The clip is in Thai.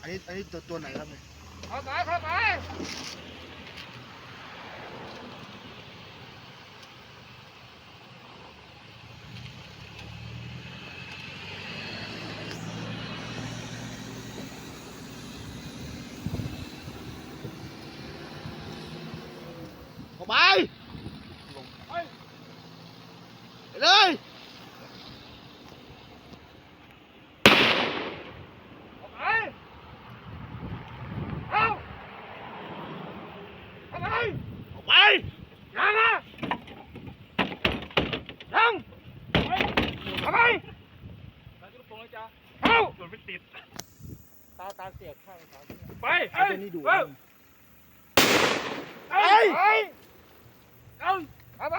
อันนี้ตัวตัวไหนครับเนี่ยเข้าไปเข้าไปเข้าไปไปเลย เข้าไปเข้า ไปเข้าไปยังนะยังไปเข้าไปเข้าส่วนไม่ติด ตาตาเสียบข้างไปไอ้นี่ดูเอ้ยเอ้ยเอ้ยเอาเข้าไป